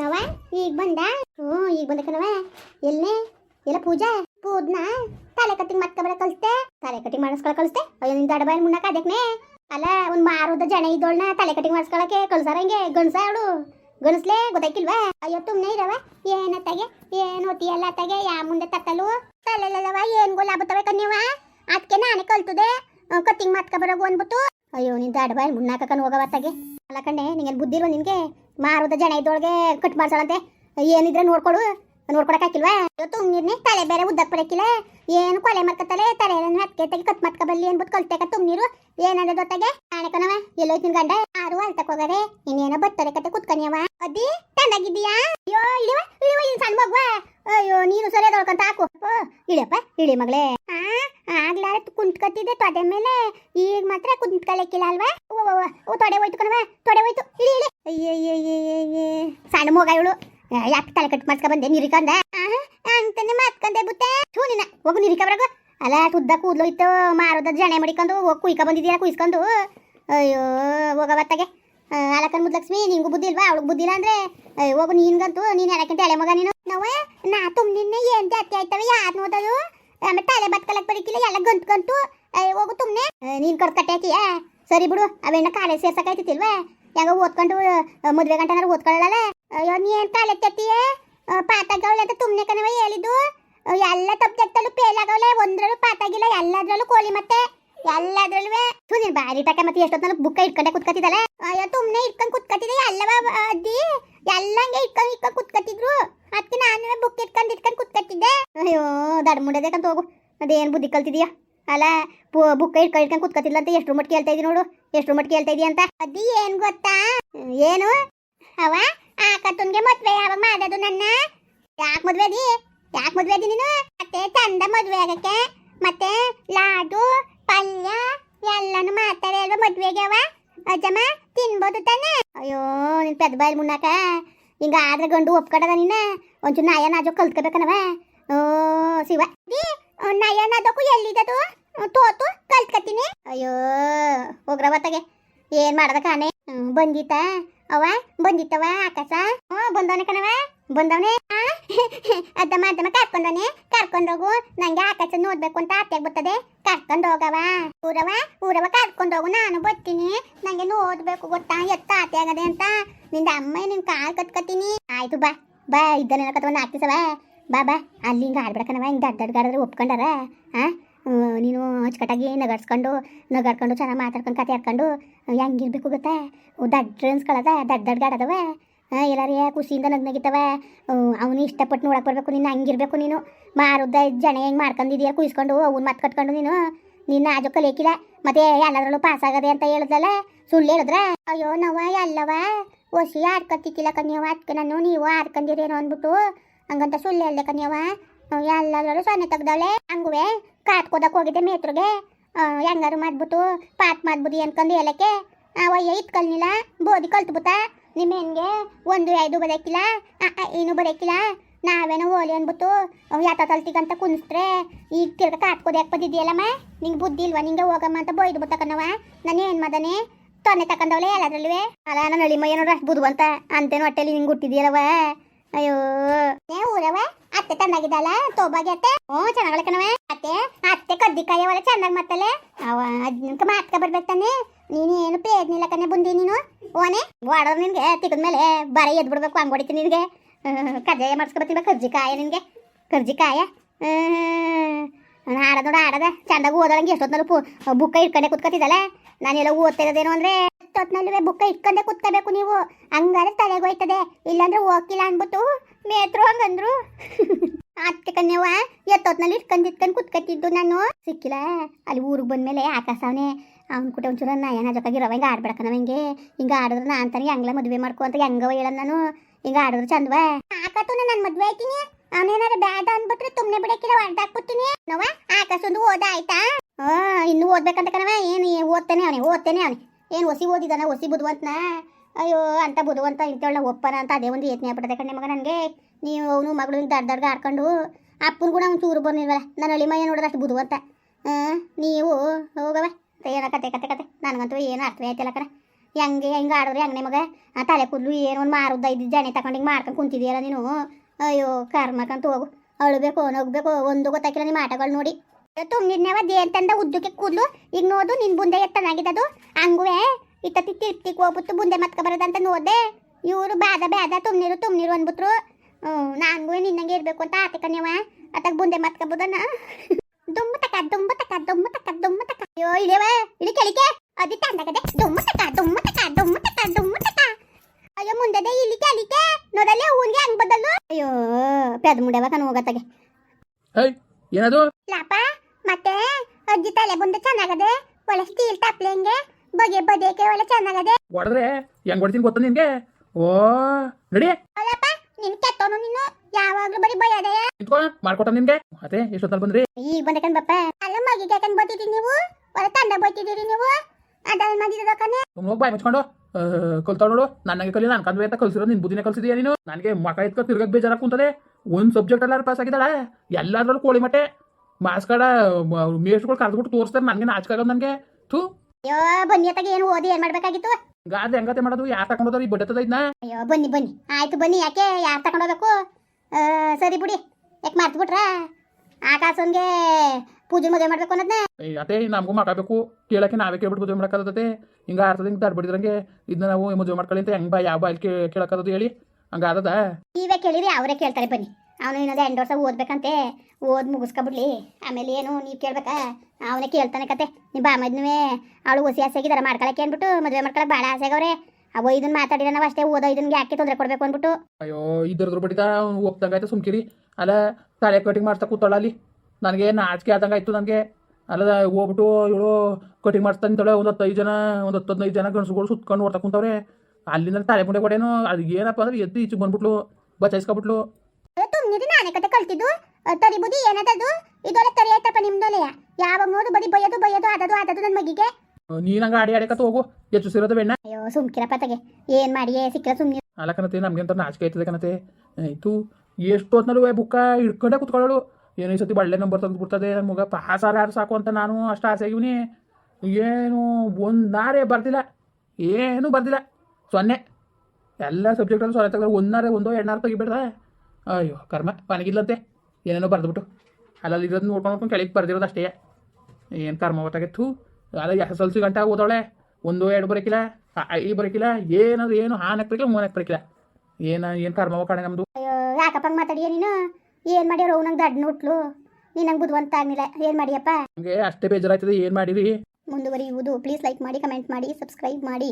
ನವ? ಈಗ ಬಂದ? ಹ್ಞೂ, ಈಗ ಬಂದ ಕಣವ ಎಲ್ಲೇ? ಎಲ್ಲ ಪೂಜಾ? ಪೂದ್ನ ತಲೆ ಕಟ್ಟಿಂಗ್ ಮತ್ತೆ ಬರ ಕಲ್ಸ್ತೆ ತಲೆ ಕಟ್ಟಿಂಗ್ ಮಾಡಿಸ್ಕೊಳ ಕಲ್ಸ್ತೆ ಅಯ್ಯೋ ನಿಂದ ಅಡಬಾಯಿ ಮುನ್ನಕ ಅದಕ್ಕೆ ಅಲ್ಲ, ಒಂದ್ ಮಾರುದ ಜನ ಇದ್ದೋಳ್ನ ತಲೆ ಕಟ್ಟಿಂಗ್ ಮಾಡಿಸ್ಕೊಳಕ್ಕೆ ಕಳ್ಸಾರ ಹಿಂಗೆ? ಗಣಸ ಅವಳು? ಗಣಸ್ಲೇ ಗೊತ್ತಾಕಿಲ್ವಾ ಅಯ್ಯೋ ತುಮ್ನೆ ಇರವ ಏನತ್ತಾಗೆ ಏನು ಓತಿಯಲ್ಲ ಅತ್ತಾಗೆ ಯಾ ಮುಂದೆ ತತ್ತಲು ತಲೆಲ್ಲವ, ಏನ್ ಗೋಲ್ ಆಗುತ್ತವೆ ಕನ್ಯವ ಅದಕ್ಕೆ ನಾನೇ ಕಲ್ತದೆ. ಕಟ್ಟಿಂಗ್ ಮತ್ಕ ಬರೋಗು ಅನ್ಬಿಟ್ಟು ಅಯ್ಯೋ, ನಿನ್ ಅಡಬಾಯಿ ಬಾಯಿ ಹೋಗವ ತಗೆ. ಅಲ್ಲ ಕಣ್ಣೆ ನಿಂಗೆ ಬುದ್ಧಿ ಇಲ್ವಾ ನಿನ್ಗೆ? ಮಾರುದ ಜನ ಇದ್ದೊಳಗೆ ಕಟ್ ಮಾಡ್ಸಳಂತೆ ಏನಿದ್ರೆ ನೋಡ್ಕೊಡು ನೋಡ್ಕೊಡಕ್ಕಾಕಿಲ್ವಾ ಹಾಕಿಲ್ವಾ ನೀರ್ನೆ ತಲೆ ಬೇರೆ ಉದ್ದಕ್ಕೆ ಬರಕಿಲ್ಲ ಏನು ಕೊಲೆ ಮಾಡ್ಕತ್ತಲೆ ತಲೆ ಹತ್ಕೆ ತೆಗಿ ಕಟ್ ಮಾಡ್ಕ ಬಲ್ಲಿ ಅನ್ಬಿಟ್ಟು ಕಲ್ತೇಕ ತುಮ್ನೀರು ಏನಂದ ಜೊತೆಗೆ ಕಾಣಕನವ ಎಲ್ಲೋ ನಿನ್ ಗಂಡ ಆರು ಅಲ್ತಕ್ ಹೋಗಾರೆ ಇನ್ನೇನೋ ಬತ್ತರೆ ಕತೆ ಕುತ್ಕನಿಯವ ಅದಿ ತಂದಾಗಿದ್ದೀಯಾ ಅಯ್ಯೋ ಇಳಿವ ಇಳಿವ ಇನ್ ಸಣ್ಣ ಮಗುವ ಅಯ್ಯೋ, ನೀನು ಸರಿ ತೊಳ್ಕೊಂತ ಹಾಕು. ಇಳಿಯಪ್ಪ, ಇಳಿ ಮಗಳೇ. ಆಗ್ಲಾರೆ ಕುಂತ್ಕತ್ತಿದ್ದೆ ತೊಡೆ ಮೇಲೆ. ಈಗ ಮಾತ್ರ ಕುಂತ್ಕಲಕ್ಕಿಲ್ಲ ಅಲ್ವಾ? ಓ ತೊಡೆ ಹೋಯ್ತು ಕಣವ ತೊಡೆ ಹೋಯ್ತು. ಇಳಿ ಇಳಿ. ಅಯ್ಯಯ್ಯಯ್ಯಯ್ಯ ಸಣ್ಣ ಮೋಗ ಇವಳು. ಯಾಕೆ ತಲೆ ಕಟ್ ಮಾಡ್ಸ್ಕೊ ಬಂದೆ, ನಿರಿಕಂದ? ಅಂತಾನೆ ಮಾತ್ಕಂದೆ ಬುತ್ತೆ ಥೂ, ನಿನ್ನ. ಹೋಗು, ನಿರಿಕ ಬರಗು ಅಲ್ಲ, ಉದ್ದ ಕೂದ್ಲು ಇತ್ತು, ಮಾರೋದ ಜಣೆ ಮಡಿಕೊಂಡು ಹೋಗಿ ಕುಯ್ಕ ಬಂದಿದ್ದೀರಾ ಕುಯ್ಸ್ಕೊಂಡು. ಅಯ್ಯೋ ಹೋಗವತ್ತಾಗೆ ಅಲಕನ್ ಮುದ್ಲಕ್ಷ್ಮಿ ನಿಂಗೂ ಬುದ್ಧಿ ಇಲ್ವಾ? ಅವಳಿಗೆ ಬುದ್ಧಿ ಇಲ್ಲ ಅಂದ್ರೆ ಹೋಗು ನೀನ್ಗಂತೂ, ನೀನ್ ಯಾರಕ್ಕಿಂತ ಎಳೆ ಮಗ ನೀನು? ನಾವೇ? ನಾ ತುಂಬ ನಿನ್ನೆ ಏನ್ ಜಾತಿ ಆಯ್ತವೆ, ಯಾರು ನೋಡೋದು? ಆಮೇಲೆ ತಲೆ ಬತ್ಕಲಕ್ ಬರೀಕಿಲ್ಲ, ಎಲ್ಲ ಅಯ್ಯೋ ಹೋಗು ತುಮ್ನೆ ನೀನ್ ಕರ್ದು ಕಟ್ಟೆ ಸರಿ ಬಿಡು, ಅವೆಣ್ಣ ಕಾಲೇಜ್ ಸೇರ್ಸಕ್ಕಾಯ್ತಿಲ್ವಾ ಹೆಂಗ ಓದ್ಕೊಂಡು ಮದ್ವೆ ಗಂಟನಾರು ಓದ್ಕೊಳ್ಳಲ್ಲ ಅಯ್ಯೋ ನೀ ಏನ್ ತಲೆ ತೆತ್ತಿಯೇ ಪಾತಾಗವಳೆ ಅಂತ ತುಮ್ನೆ ಕಣವ ಹೇಳಿದ್ದು? ಎಲ್ಲ ಸಬ್ಜೆಕ್ಟಲ್ಲೂ ಫೇಲ್ ಆಗವಳೆ ಒಂದ್ರಲ್ಲೂ ಪಾತಾಗಿಲ್ಲ, ಎಲ್ಲದ್ರಲ್ಲೂ ಕೋಳಿ ಮತ್ತೆ. ಎಲ್ಲದ್ರಲ್ಲೂ ನೀನ್ ಬಾರಿ ತಕ ಮತ್ತೆ ಎಷ್ಟೊತ್ತನ ಬುಕ್ಕ ಇಟ್ಕೊಂಡೆ ಕುತ್ಕತ್ತಿದ್ದಲ್ಲ ಅಯ್ಯೋ ತುಮ್ನೆ ಇಟ್ಕೊಂಡ್ ಕುತ್ಕತ್ತಿದೆ ಎಲ್ಲವ ಅದ್ದಿ? ಎಲ್ಲಂಗೆ ಇಟ್ಕೊಂಡ್ ಇಟ್ಕೊಂಡ್ ಕುತ್ಕತ್ತಿದ್ರು. ಅದಕ್ಕೆ ನಾನು ಬುಕ್ ಇಟ್ಕೊಂಡ್ ಇಟ್ಕೊಂಡ್ ಕುತ್ಕತ್ತಿದ್ದೆ. ಅಯ್ಯೋ ದಡ್ ಮುಡಬೇಕಂತ ಹೋಗು. ಅದೇನ್ ಬುದ್ಧಿ ಕಲ್ತಿದ್ಯಾ? ಅಲ್ಲ ಬುಕ್ಕ ಇಟ್ಕೊಂಡ್ ಇಟ್ಕೊಂಡ್ ಕುತ್ಕತ್ತಿಲ್ಲ ಅಂತ ಎಷ್ಟು ಮಟ್ಟ ಕೇಳ್ತಾ ಇದೀನಿ ನೋಡು ಎಷ್ಟು ಮಟ್ಟ ಕೇಳ್ತಾ ಇದೀಯ ಅಂತ. ಅದ್ದಿ, ಏನ್ ಗೊತ್ತಾ? ಏನು? ಅವ ಆ ಕತ್ತನ್ಗೆ ಮದ್ವೆ ಯಾವಾಗ ಮಾಡೋದು ನನ್ನ? ಯಾಕೆ ಮದ್ವೆ ಅದಿ? ಯಾಕೆ ಮದ್ವೆ ಅದಿ ನೀನು? ಮತ್ತೆ ಚಂದ ಮದ್ವೆ ಆಗಕ್ಕೆ? ಮತ್ತೆ ಲಾಡು? ಪಲ್ಯ, ಎಲ್ಲಾನು ಮಾಡ್ತಾರೆ ಅಲ್ವಾ ಮದ್ವೆಗೆ ಅವ? ಅಜ್ಜಮ್ಮ, ತಿನ್ಬೋದು ತಾನೆ? ಅಯ್ಯೋ, ನಿನ್ ಪೆದ್ ಬಾಯಲ್ ಮುನ್ನಾಕ ಹಿಂಗ ಆದ್ರೆ ಗಂಡು ಒಪ್ಕಡದ ನಿನ್ನ ಒಂಚೂರು ನಾಯ ನಾಜೋ ಕಲ್ತ್ಕೋಬೇಕನವ? ಓ, ಶಿವ. ದಿ ನಯ ನಾದಕ್ಕೂ ಎಲ್ಲಿದದು ತೋತು, ಕಲ್ತ್ಕತೀನಿ. ಅಯ್ಯೋ ಹೋಗ್ರವತ್ತಗೆ ಏನ್ ಮಾಡದ ಕಾಣೆ? ಬಂದಿತ್ತ? ಅವ, ಬಂದಿತ್ತವ ಆಕಾಶ? ಹ್ಞೂ ಬಂದವನೆ ಕಣವ? ಬಂದವನೆ? ಅದ್ದಮ್ಮ ಅದ್ದಮ್ಮ ಕರ್ಕೊಂಡೋನೆ ಕರ್ಕೊಂಡೋಗು ನಂಗೆ ಆಕಾಶ ನೋಡ್ಬೇಕು ಅಂತ ಅತ್ತೆಗೆ ಬರ್ತದೆ ಕರ್ಕೊಂಡೋಗವ ಊರವ ಊರವ ಕರ್ಕೊಂಡೋಗು ನಾನು ಬರ್ತೀನಿ. ನಂಗೆ ನೋಡ್ಬೇಕು ಗೊತ್ತಾ? ಎತ್ತ ಆಸೆ ಆಗದೆ ಅಂತ. ನಿಂದ ಅಮ್ಮ ನಿನ್ ಕಾಲ್ ಕತ್ಕತೀನಿ ಆಯ್ತು ಬಾ. ಬಾ, ಇದ್ದನೆಲ್ಲ ಕತ್ಕೊಂಡು ಹಾಕ್ತಿಸವ. ಬಾ ಬಾ. ಅಲ್ಲಿ ಹಿಂಗೆ ಆಡ್ಬಿಡಕನವ ಹಿಂಗೆ ದಡ್ಡ ದಡ್ಡ ಗಾಡಿದ್ರೆ ಒಪ್ಕೊಂಡಾರ? ಆ? ನೀನು ಅಚ್ಚುಕಟ್ಟಾಗಿ ನಗಡ್ಸ್ಕೊಂಡು, ನಗಾಡ್ಕೊಂಡು, ಚೆನ್ನಾಗಿ ಮಾತಾಡ್ಕೊಂಡು, ಕತೆ ಹಾಕೊಂಡು ಹೆಂಗಿರ್ಬೇಕು ಗೊತ್ತಾ? ದಡ್ಡ ಅನ್ಸ್ಕೊಳದ ದಡ್ಡ ದಡ್ಡ ಗಾಡದವ ಎಲ್ಲಾರೇ ಖುಷಿಯಿಂದ ನಗ್ ನಗಿತವ ಅವನು ಇಷ್ಟಪಟ್ಟು ನೋಡಕ್ ಬರ್ಬೇಕು ನೀನು ಹಂಗಿರ್ಬೇಕು ನೀನು. ಮಾರುದ್ದ ಜನ ಹೆಂಗೆ ಮಾಡ್ಕೊಂಡಿದೀಯ ಕುಯ್ಸ್ಕೊಂಡು, ಅವನ್ ಮತ್ ಕಟ್ಕೊಂಡು ನೀನು. ನಿನ್ನ ಆಜು ಕಲಿಯಕ್ಕಿಲ್ಲ ಮತ್ತೆ ಎಲ್ಲದರಲ್ಲೂ ಪಾಸ್ ಆಗದೆ ಅಂತ ಹೇಳಿದ್ಲಲ್ಲ? ಸುಳ್ಳು ಹೇಳಿದ್ರ? ಅಯ್ಯೋ ನವ ಎಲ್ಲವ ಒಸಿ ಆಡ್ಕೊತಿತ್ತಿಲ್ಲ ಕನ್ಯವ ಅದಕ್ಕೆ ನಾನು ನೀವು ಆಡ್ಕೊಂಡಿರೇನೋ ಅಂದ್ಬಿಟ್ಟು. ಹಂಗಂತ ಸುಳ್ಳು ಹೇಳ್ದೆ ಕನ್ಯವ ಎಲ್ಲದರಲ್ಲೂ ಸೊನ್ನೆ ತೆಗ್ದವಳೆ. ಹಂಗುವೆ, ಕಾಟ್ಕೋದಕ್ ಹೋಗಿದ್ದೆ ಮೇತ್ರಿಗೆ. ಹೆಂಗಾರು ಮಾಡ್ಬಿಟ್ಟು ಪಾತ್ ಮಾಡ್ಬಿಡಿ ಅನ್ಕೊಂಡು ಹೇಳಕ್ಕೆ. ಅವಯ್ಯ ಇತ್ಕಲ್ನಿಲ್ಲ. ಬೋದಿ ಕಲ್ತ್ಬಿಟ್ಟ. ನಿಮ್ಮ ಹೆಣ್ಗೆ ಒಂದು, ಐದು ಬರೋಕ್ಕಿಲ್ಲ ಏನು ಬರೋಕ್ಕಿಲ್ಲ ನಾವೇನೋ ಹೋಲಿ ಅಂದ್ಬಿಟ್ಟು ಯಾತ ತಲ್ತಿಗಂತ ಕುಣಿಸ್ತ್ರೆ ಈಗ ತಿರ್ಗ ಕಾಟ್ಕೋದಕ್ಕೆ ಬಂದಿದ್ದೀಯಲ್ಲಮ್ಮ ನಿಂಗೆ ಬುದ್ಧಿ ಇಲ್ವಾ? ನಿಂಗೆ ಹೋಗಮ್ಮ ಅಂತ ಬೈದು ಬಿಟ್ಟಕನವ ನಾನು ಏನು ಮದನೆ? ತೊನ್ನೆ ತಕೊಂಡವಳೆ ಎಲ್ಲದ್ರಲ್ವೇ ಅಲ್ಲ, ನಾನು ಮೈಯ ನೋಡ್ರ ಅಂತ ಅಂತೇನು ಹೊಟ್ಟೆಲಿ ನಿಂಗೆ ಹುಟ್ಟಿದ್ಯಲ್ಲವ ಅಯ್ಯೋ. ಏ ಊರವ ಅತ್ತೆ ತಂದಾಗಿದ್ದಲ್ಲ ತೋಬಾಗಿ ಅತ್ತೆ. ಹ್ಞೂ ಚೆನ್ನಾಗಲ್ಲ ಕಣವ ಅತ್ತೆ ಅತ್ತೆ ಕದ್ದಿಕಾಯಿ ಅವಳ, ಚೆನ್ನಾಗಿ ಮತ್ತಲೆ ಅವ ಅದ್ನಕ ಮಾತ್ಕ ಬರ್ಬೇಕು ತಾನೆ. ನೀನೇನು ಪೇದ್ನಿಲ್ಲ ಕಣೆ ಬಂದಿ ನೀನು? ಓನೆ? ಓಡೋರು ನಿನ್ಗೆ ತಿಕ್ಕದ ಮೇಲೆ ಬರ ಎದ್ ಬಿಡ್ಬೇಕು, ಹಂಗ್ ಹೊಡಿತೀನಿ ನಿನಗೆ. ಕಜ್ಜಾಯ ಮಾಡಿಸ್ಕೊಬತ್ತೀನಿ ಕರ್ಜಿಕಾಯ ನಿನಗೆ. ಕರ್ಜಿಕಾಯ ಆಡದ ನೋಡ ಆಡದ ಚಂದಾಗ ಓದೋಳಂಗೆ ಎಷ್ಟೊತ್ನಲ್ಲಿ ಪು ಬುಕ್ಕ ಇಟ್ಕೊಂಡೆ ಕುತ್ಕೊತಿದ್ದಲ್ಲ ನಾನೆಲ್ಲ ಓದ್ತಾ ಅಂದ್ರೆ ಎಷ್ಟೊತ್ನಲ್ಲೂ ಬುಕ್ಕ ಇಟ್ಕೊಂಡೆ ಕುತ್ತಬೇಕು ನೀವು. ಹಂಗಾದ್ರೆ ತಲೆಗೆ ಹೋಯ್ತದೆ. ಇಲ್ಲಾಂದ್ರೆ ಹೋಗಿಲ್ಲ ಅನ್ಬಿಟ್ಟು ಮೇತ್ರು ಹಂಗಂದ್ರು. ಅತ್ತೆ ಕನ್ಯವ ಎತ್ತೊತ್ನಲ್ಲಿ ಇಟ್ಕೊಂಡು ಇಟ್ಕೊಂಡು ಕುತ್ಕತ್ತಿದ್ದು ನಾನು. ಸಿಕ್ಕಿಲ್ಲ. ಅಲ್ಲಿ ಊರಿಗೆ ಬಂದ್ಮೇಲೆ ಆಕಾಶ ಅವನೇ ಅವ್ನ ಕುಟ ಒಂಚೂರ ನಯನ ಜೊತೆಗಿರವ ಹಿಂಗೆ ಆಡ್ಬೇಡಕನವ ಹಿಂಗೆ. ಹಿಂಗೆ ಆಡಿದ್ರೆ ನಾ ಅಂತಾನೆ ಹೆಂಗ್ಲ ಮದುವೆ ಮಾಡ್ಕೊ ಅಂತ ಹೆಂಗವ ಹೇಳ ನಾನು. ಹಿಂಗೆ ಆಡಿದ್ರೆ ಚಂದವ ಆಕಾತು ನಾನು ಮದುವೆ ಆಯ್ತೀನಿ. ಅವನೇನಾರ ಬ್ಯಾಡ ಅಂದ್ಬಿಟ್ರೆ ತುಮ್ನೆ ಬಿಡಕ್ಕಿಲ್ಲ ಹೊರಟಾಕ್ಬಿಡ್ತೀನಿ ನವ ಆಕಾಶ ಒಂದು ಓದ ಆಯ್ತಾ? ಹಾ ಇನ್ನು ಓದ್ಬೇಕಂತ ಕಣವ ಏನು ಓದ್ತಾನೆ ಅವನೇ ಓದ್ತಾನೆ ಅವನೇ. ಏನು ಹೊಸಿ ಓದಿದಾನ ಹೊಸಿ ಬುದ್ಧಿವಂತನ ಅಯ್ಯೋ ಅಂತ ಬುದ್ಧಿವಂತ ಇಂತೇಳ ಒಪ್ಪನ ಅಂತ ಅದೇ ಒಂದು ಯತ್ನೆ ಆಗ್ಬಿಟ್ಟದೆ ಕಣ್ಣೆ ಮಗ ನನಗೆ. ನೀವು ಅವನು ಮಗಳು ದಡ್ಡ ದಡ್ಡ ಆಡ್ಕೊಂಡು ಅಪ್ಪನ ಕೂಡ ಒಂದು ಚೂರು ಬಂದಿಲ್ವಲ್ಲ ನಾನು ಅಳಿಮಯ್ಯ ಮೈಯ ನೋಡಿದ್ರೆ ಅಷ್ಟು ಬುದ್ವಂತ. ಆ, ನೀವು ಹೋಗವ ಏನೋ ಕತೆ ಕತೆ ಕತೆ. ನನಗಂತೂ ಏನು ಅರ್ಥವೇ ಆಯ್ತಿಲ್ಲ ಕಣ. ಹೆಂಗೆ ಹೆಂಗೆ ಆಡಿದ್ರೆ ಹೆಂಗೆ ಮಗ? ಆ ತಲೆ ಕೂದಲು ಏನು ಒಂದು ಮಾರುದ್ದ ಇದ್ದು ಜಣೆ ತಗೊಂಡು ಮಾಡ್ಕೊಂಡು ನೀನು? ಅಯ್ಯೋ ಕರ್ಮಕ್ಕಂತ ಹೋಗು ಅಳಬೇಕು ಹೋಗ್ಬೇಕು ಒಂದು ಗೊತ್ತಾಕಿಲ್ಲ ನಿಮ್ಮ ಆಟಗಳು ನೋಡಿ. ತುಂಬಿದ್ನವ ದೇಂತಂದ ಉದ್ದಕ್ಕೆ ಕೂದಲು? ಈಗ ನೋಡು, ನಿನ್ ಬುಂದೆ ಎತ್ತನಾಗಿದ್ದದು. ಹಂಗುವೆ ಇತ್ತತಿ ತಿರ್ತಿಕ್ ಹೋಗ್ಬಿಟ್ಟು ಬುಂದೆ ಮತ್ಕ ಬರೋದಂತ ನೋಡ್ದೆ. ಇವರು ಬಾದ ಬ್ಯಾದ ತುಮ್ನಿರು ತುಮ್ನಿರು ಅಂದ್ಬಿಟ್ರು. ನಾನು ನಾನ್ಗೂ ನಿನ್ನಂಗೆ ಇರಬೇಕು ಅಂತ ಆತ ನೀವ ಅತ್ತಾಗ ಬುಂದೆ ಮತ್ಕಬೋದನ್ನ ದುಮ್ಮ ತಕ ದುಮ್ಮ ತಕ ದುಮ್ಮ ತಕ ದುಮ್ಮ ತಕ. ಅಯ್ಯೋ ಇಳಿಯವ ಇಳಿ ಕೆಳಿಕೆ ಅದಿ ತಂದಗದೆ ದೊಮ್ಮತಕ ತಕ ದೊಮ್ಮತಕ ತಕ ದುಮ್ಮ ತಕ ದುಮ್ಮ ತಕ ಅಯ್ಯೋ ಮುಂದದೆ ಇಲ್ಲಿ ಕೆಳಿಕೆ ನೋಡಲ್ಲೇ ಹೂನ್ಗೆ ಹಂಗ್ ಬದಲು ಅಯ್ಯೋ ಪೆದ್ ಮುಂಡೆವ ಕನ್ ಹೋಗತ್ತಾಗೆ. ಹೇಯ್ ಏನದು? ಲಾಪ ಮತ್ತೆ ಅಜ್ಜಿ ತಲೆ ಬಂದು ಚೆನ್ನಾಗದೆ ಒಳ್ಳೆ ಸ್ಟೀಲ್ ತಪ್ಲೆಂಗೆ ಬಗೆ ಬಗೆಗೆ ಒಳ್ಳೆ ಚೆನ್ನಾಗದೆ. ಹೊಡೆದ್ರೆ ಹೆಂಗ್ ಹೊಡ್ತೀನಿ ಗೊತ್ತ ನಿನ್ಗೆ? ಓ ನಡಿ. ಅಲ್ಲಪ್ಪ ನಿನ್ ಕೆತ್ತೋನು ನೀನು? ಯಾವಾಗ್ಲೂ ಬರೀ ಬಯದೆ ನಿಂತ್ಕೊ ಮಾಡ್ಕೊಟ್ಟ ನಿನ್ಗೆ ಮತ್ತೆ ಎಷ್ಟೊತ್ತಲ್ಲಿ ಬಂದ್ರಿ? ಈಗ ಬಂದಕನ್ ಬಪ್ಪ ಅಲ್ಲ ಮಗಿಗೆ ಯಾಕಂದ್ ನೀವು? ಒಳ ತಂಡ ಬರ್ತಿದ್ದೀರಿ ನೀವು? ಅದಲ್ ಮಾಡಿದ ಸುಮ್ಮನೆ ಹೋಗಿ ಬಾಯ್ ಮುಚ್ಕೊಂಡು ಕಲ್ತಾವ್ ನೋಡು. ನನಗೆ ಕಲಿ ನಾನು ಕಂದ್ವೆ ಅಂತ ಕಲ್ಸಿರೋ ನಿನ್ ಬುದ್ಧಿನೇ ಕಲ್ಸಿದೀಯ ನೀನು? ನನಗೆ ಮಕ ಎತ್ಕೊ ತಿರ್ಗಕ್ ಬೇಜಾರ ಕುಂತದೆ. ಒಂದ್ ಸಬ್ಜೆಕ್ಟ್ ಅಲ್ಲ ಪಾಸ್ ಆಗಿದ್ದಾಳ. ಎಲ್ಲಾದ್ರಲ್ಲೂ ಕೋಳಿ ಮಟ್ಟೆ. ಮಾಸ್ಕಡ ಕಾರ್ಡ ಮೇಷ್ಟ್ಗಳು ಕರೆದ್ಬಿಟ್ಟು ತೋರಿಸ್ತಾರೆ ನನಗೆ ನಾಚಿಕಾಗೋದು ನನಗೆ. ಥೂ. ಅಯ್ಯೋ ಬನ್ನಿ ಅತ್ತಾಗ ಏನು ಓದಿ ಏನ್ ಮಾಡ್ಬೇಕಾಗಿತ್ತು? ಗಾದೆ ಹೆಂಗತೆ ಮಾಡೋದು? ಯಾರು ತಗೊಂಡೋದ್ರಿ ಬಡ್ಡತದ ಇದನ್ನ ಅಯ್ಯೋ ಬನ್ನಿ ಬನ್ನಿ. ಆಯ್ತು ಬನ್ನಿ ಯಾಕೆ ಯಾರು ತಗೊಂಡೋಗ್ಬೇಕು ಆ, ಸರಿ ಬಿಡಿ. ಯಾಕೆ ಮರ್ತು ಬಿಟ್ರ ಆಕಾಶನ್ಗೆ ಪೂಜೆ ಮದುವೆ ಮಾಡ್ಬೇಕು ಅನ್ನೋದ್ನ? ಅದೇ ನಮಗೂ ಮಾಡಬೇಕು ಕೇಳಕ್ಕೆ ನಾವೇ ಕೇಳ್ಬಿಟ್ಟು ಮದುವೆ ಮಾಡಕ್ಕಾಗತ್ತೆ ಹಿಂಗೆ ಆರ್ತದ ಹಿಂಗೆ ತಡ್ಬಿಡಿದ್ರಂಗೆ ಇದನ್ನ ನಾವು ಮದುವೆ ಮಾಡ್ಕೊಳ್ಳಿ ಅಂತ ಹೆಂಗೆ ಬಾ ಯಾವ ಬಾಯಲ್ಲಿ ಕೇ ಕೇಳಕ್ಕಾಗದು ಹೇಳಿ. ಹಂಗಾದದ ನೀವೇ ಕೇಳಿರಿ ಅವರೇ ಕೇಳ್ತಾರೆ ಬನ್ನಿ. ಅವನು ಇನ್ನೊಂದು ಎಂಟು ವರ್ಷ ಓದ್ಬೇಕಂತೆ. ಓದ್ ಮುಗಿಸ್ಕೊಬಿಡ್ಲಿ. ಆಮೇಲೆ ಏನು ನೀವು ಕೇಳ್ಬೇಕಾ? ಅವನೇ ಕೇಳ್ತಾನೆ ಕತೆ. ನಿಮ್ಮ ಬಾಮದ್ನುವೆ ಅವಳು ಹೊಸಿ ಆಸೆ ಆಗಿದಾರ ಮಾಡ್ಕೊಳಕ್ಕೆ ಅಂದ್ಬಿಟ್ಟು ಮದುವೆ ಮಾಡ್ಕೊಳಕ್ಕೆ ಭಾಳ ಆಸೆ ಆಗವ್ರೆ ಅವ ಇದನ್ನ ಮಾತಾಡಿರ ನಾವು ಅಷ್ಟೇ ಓದೋ ಇದನ್ಗೆ ಯಾಕೆ ತೊಂದರೆ ಕೊಡ್ಬೇಕು ಅಂದ್ಬಿಟ್ಟು. ಅಯ್ಯೋ ಇದ್ರದ್ರ ಬಡಿತ ಹೋಗ್ದಂಗಾಯ್ತು ಸುಮ್ಕಿರಿ. ಅಲ್ಲ ತಲೆ ಕಟಿಂಗ್ ಮಾಡ್ತಾ ಕೂತಾಳ ಅಲ್ಲಿ. ನನಗೆ ನಾಚಿಕೆ ಆದಂಗೆ ಆಯಿತು ನನಗೆ. ಅಲ್ಲ ಹೋಗ್ಬಿಟ್ಟು ಇವಳು ಕಟಿಂಗ್ ಮಾಡ್ತಾ ನಿಂತಾಳೆ ಒಂದು ಹತ್ತೈದು ಜನ ಒಂದು ಹತ್ತು ಹದಿನೈದು ಜನ ಗಂಡಸುಗಳು ಸುತ್ಕೊಂಡು ನೋಡ್ತಾ ಕುಂತವ್ರೆ. ಅಲ್ಲಿಂದ ತಲೆ ಮುಂಡೆ ಕೊಡೇನು. ಅದು ಏನಪ್ಪ ಅಂದ್ರೆ ಎದ್ದು ಈಚೆಗೆ ಬಂದ್ಬಿಟ್ಲು ಬಚಾಯಿಸ್ಕೊಬಿಟ್ಲು. ನಾನೇ ಕತೆ ಕಲ್ತಿದ್ದು? ತರಿ ಬುದ್ಧಿ ಏನದದು? ಇದೊಳೆ ತರಿ ಆಯ್ತಪ್ಪ ನಿಮ್ದೊಲೆಯ ಯಾವಾಗ ನೋಡು ಬರೀ ಬೈಯೋದು ಬೈಯೋದು ಅದದು ಅದದು ನನ್ನ ಮಗಿಗೆ. ನೀನು ಹಂಗೆ ಆಡಿ ಆಡಕತ್ತ ಹೋಗು. ಹೆಚ್ಚು ಸಿರೋದು ಬೆಣ್ಣ. ಅಯ್ಯೋ ಸುಮ್ಕಿರಪ್ಪ ತಗೆ. ಏನ್ ಮಾಡಿ ಸಿಕ್ಕಿರ ಸುಮ್ನಿ. ಅಲ್ಲ ಕಣತೆ ನಮ್ಗೆ ಅಂತ ನಾಚಿಕೆ ಆಯ್ತದೆ ಕಣತೆ. ಆಯಿತು. ಎಷ್ಟೊತ್ನಲ್ಲೂ ಬುಕ್ಕ ಹಿಡ್ಕೊಂಡೇ ಕುತ್ಕೊಳ್ಳೋಳು. ಏನೋ ಈ ಸತಿ ಬಳ್ಳೆ ನಂಬರ್ ತಂದು ಬಿಡ್ತದೆ ನನ್ನ ಮಗ ಪಾಸಾರ ಯಾರು ಸಾಕು ಅಂತ ನಾನು ಅಷ್ಟು ಆಸೆ ಆಗಿವ್ನಿ. ಏನು ಒಂದು ನಾರೇ ಬರ್ದಿಲ್ಲ. ಏನೂ ಬರ್ದಿಲ್ಲ. ಸೊನ್ನೆ. ಎಲ್ಲ ಸಬ್ಜೆಕ್ಟಲ್ಲೂ ಸೊನ್ನೆ ತೆಗೆದ್ರೆ ಒಂದಾರೆ, ಒಂದೋ, ಎರಡ್ನಾರು ತೆಗಿಬಿಡ್ದೆ? ಅಯ್ಯೋ, ಕರ್ಮ. ಮನೆಗಿಲ್ಲಂತೆ ಏನೇನೋ ಬರೆದ್ಬಿಟ್ಟು. ಅಲ್ಲಲ್ಲಿ ಇರೋದು ನೋಡ್ಕೊಂಡು ನೋಡ್ಕೊಂಡು ಕೆಳಗೆ ಬರ್ದಿರೋದು ಅಷ್ಟೇ. ಏನು ಕರ್ಮ ಗೊತ್ತಾಗಿತ್ತು ಅಲ್ಲ, ಎಸ್ ಎಲ್ ಸಿ ಗಂಟೆ ಓದೋಳೆ. ಒಂದು, ಎರಡು ಬರೋಕಿಲ್ಲ. ಐ ಬರೋಕಿಲ್ಲ. ಏನಾದ್ರು ಏನು ಹಾನಕ್ಕೆ ಬರೋಕಿಲ್ಲ ಮೂನಕ್ಕೆ ಬರೋಕಿಲ್ಲ ಏನು ಏನು ಕರ್ಮವ ಕಣೆ ನಮ್ಮದು ಅಯ್ಯೋ ಯಾಕಪ್ಪ ಮಾತಾಡಿಯ ನೀನು? ಏನ್ ಮಾಡ್ಯಾರ ನಂಗೆ ದಡ್ ನೋಟ್ಲು? ನೀ ನಂಗೆ ಬುದ್ಧಿವಂತ ಆಗ್ಲಿಲ್ಲ. ಏನ್ ಮಾಡಿಯಪ್ಪ? ನಮಗೆ ಅಷ್ಟೇ ಬೇಜಾರಾಯ್ತದೆ. ಏನ್ ಮಾಡಿರಿ ಮುಂದುವರಿಯುವುದು. ಪ್ಲೀಸ್ ಲೈಕ್ ಮಾಡಿ ಕಮೆಂಟ್ ಮಾಡಿ ಸಬ್ಸ್ಕ್ರೈಬ್ ಮಾಡಿ.